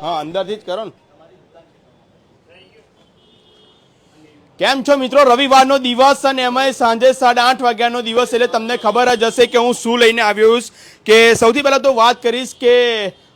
હા, અંદરથી જ કરો ને. કેમ છો મિત્રો? રવિવારનો દિવસ અને એમાંય સાંજે સાડા આઠ વાગ્યાનો દિવસ, એટલે તમને ખબર જ હશે કે હું શું લઈને આવ્યો છું કે સૌથી પહેલાં તો વાત કરીશ કે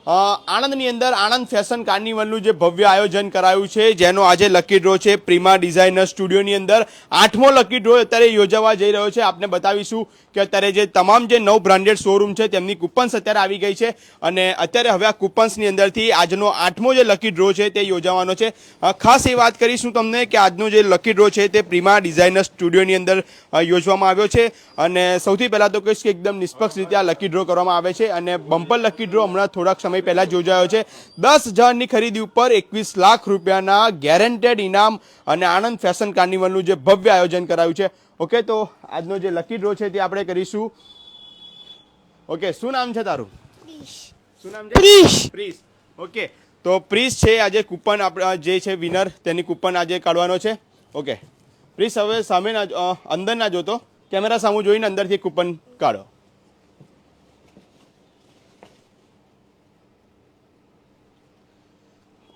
આણંદની અંદર આણંદ ફેશન કાર્નિવલનું જે ભવ્ય આયોજન કરાયું છે, જેનો આજે લકી ડ્રો છે. પ્રીમા ડિઝાઇનર સ્ટુડિયોની અંદર આઠમો લકી ડ્રો અત્યારે યોજાવા જઈ રહ્યો છે. આપને બતાવીશું કે અત્યારે જે તમામ જે નવ બ્રાન્ડેડ શોરૂમ છે, તેમની કૂપન્સ અત્યારે આવી ગઈ છે. અને અત્યારે હવે આ કૂપન્સની અંદરથી આજનો આઠમો જે લકી ડ્રો છે, તે યોજાવાનો છે. ખાસ એ વાત કરીશું તમને કે આજનો જે લકી ડ્રો છે, તે પ્રીમા ડિઝાઇનર સ્ટુડિયોની અંદર યોજવામાં આવ્યો છે. અને સૌથી પહેલાં તો કહીશ કે એકદમ નિષ્પક્ષ રીતે આ લકી ડ્રો કરવામાં આવે છે. અને બમ્પર લકી ડ્રો હમણાં થોડાક સમય પહેલાં જ યોજાયો છે. દસ હજારની ખરીદી ઉપર એકવીસ લાખ રૂપિયાના ગેરંટેડ ઇનામ અને આણંદ ફેશન કાર્નિવલનું જે ભવ્ય આયોજન કરાયું છે. ઓકે તો આજનો જે લકી ડ્રો છે તે આપણે કરીશું. ઓકે શું નામ છે તારું? શું નામ છે? પ્રીશ. પ્રીશ. ઓકે તો પ્રીશ છે આજે કૂપન આપણા જે છે વિનર તેની કૂપન આજે કાઢવાનો છે. ઓકે પ્રીશ હવે સામે ના અંદર ના જોતો. કેમેરા સામું જોઈને અંદરથી કૂપન કાઢો.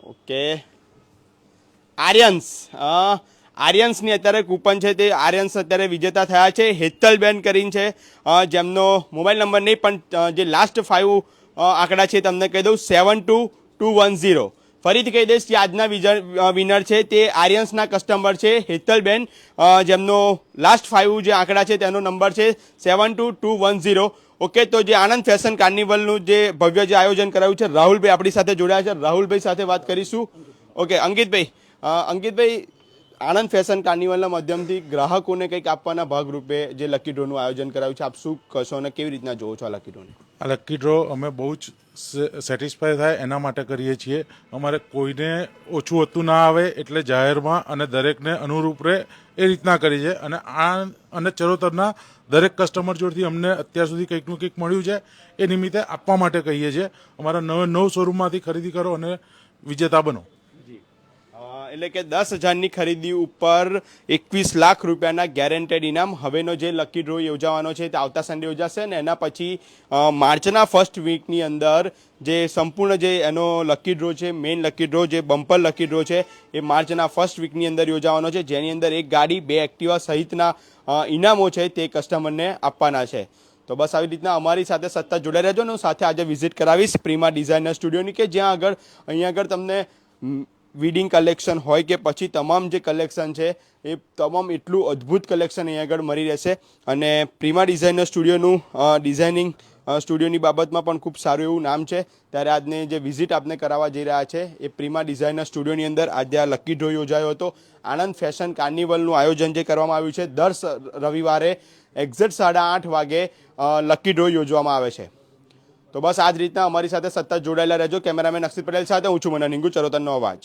ઓકે. આર્યન્સ આર્યન્સની અત્યારે કૂપન છે તે આર્યન્સ અત્યારે વિજેતા થયા છે, હેતલબેન કરીને છે. જેમનો મોબાઈલ નંબર નહીં, પણ જે લાસ્ટ ફાઇવ આંકડા છે તમને કહી દઉં seven two two one zero ફરીથી કહી દઈશ કે આજના વિનર છે તે આર્યન્સના કસ્ટમર છે, હેતલબેન. જેમનો લાસ્ટ ફાઇવ જે આંકડા છે તેનો નંબર છે seven two two one zero okay, તો જે આનંદ ફેશન કાર્નિવલનું જે ભવ્ય જે આયોજન કરાયું છે, રાહુલભાઈ આપણી સાથે જોડાયા છે. રાહુલભાઈ સાથે વાત કરીશું. ઓકે, અંકિતભાઈ અંકિતભાઈ, આનંદ ફેશન કાર્નિવલના માધ્યમથી ગ્રાહકોને કંઈક આપવાના ભાગરૂપે જે લકી ડ્રોનું આયોજન કરાયું છે, આપ શું કશો અને કેવી રીતના જોવો છો આ લકી ડ્રોને? આ લકી ડ્રો અમે બહુ જ સેટિસ્ફાય થાય એના માટે કરીએ છીએ. અમારે કોઈને ઓછું હોતું ના આવે એટલે જાહેરમાં અને દરેકને અનુરૂપ રહે એ રીતના કરી છે. અને આ અને ચરોતરના દરેક કસ્ટમર જોડથી અમને અત્યાર સુધી કંઈકનું કંઈક મળ્યું છે એ નિમિત્તે આપવા માટે કહીએ છીએ. અમારા નવે નવ શોરૂમમાંથી ખરીદી કરો અને વિજેતા બનો. એટલે કે દસ હજારની ખરીદી ઉપર એકવીસ લાખ રૂપિયાના ગેરેન્ટેડ ઇનામ. હવેનો જે લકી ડ્રો યોજાવાનો છે, તે આવતા સન્ડે યોજાશે ને એના પછી માર્ચના ફર્સ્ટ વીકની અંદર જે સંપૂર્ણ જે એનો લકી ડ્રો છે મેઇન લકી ડ્રો જે બમ્પર લકી ડ્રો છે, એ માર્ચના ફર્સ્ટ વીકની અંદર યોજાવાનો છે. જેની અંદર એક ગાડી, બે એક્ટિવા સહિતના ઇનામો છે તે કસ્ટમરને આપવાના છે. તો બસ આવી રીતના અમારી સાથે સત્તા જોડાઈ રહેજો ને હું સાથે આજે વિઝિટ કરાવીશ પ્રીમા ડિઝાઇનર સ્ટુડિયોની કે જ્યાં આગળ, અહીંયા આગળ તમને વીડિંગ કલેક્શન હોય કે પછી તમામ જે કલેક્શન છે, એ તમામ એટલું અદ્ભુત કલેક્શન અહીં આગળ મળી રહેશે. અને પ્રીમા ડિઝાઇનર સ્ટુડિયોનું ડિઝાઇનિંગ સ્ટુડિયોની બાબતમાં પણ ખૂબ સારું એવું નામ છે. ત્યારે આજને જે વિઝિટ આપને કરાવવા જઈ રહ્યા છે, એ પ્રીમા ડિઝાઇનર સ્ટુડિયોની અંદર આજે આ લકી ડ્રો યોજાયો હતો. આણંદ ફેશન કાર્નિવલનું આયોજન જે કરવામાં આવ્યું છે, દર રવિવારે એક્ઝેક્ટ સાડા આઠ વાગે લકી ડ્રો યોજવામાં આવે છે. તો બસ આ જ રીતના અમારી સાથે સતત જોડાયેલા રહેજો. કેમેરામેન અક્ષિત પટેલ સાથે હું છું મને નિંગુ ચરોતરનો અવાજ.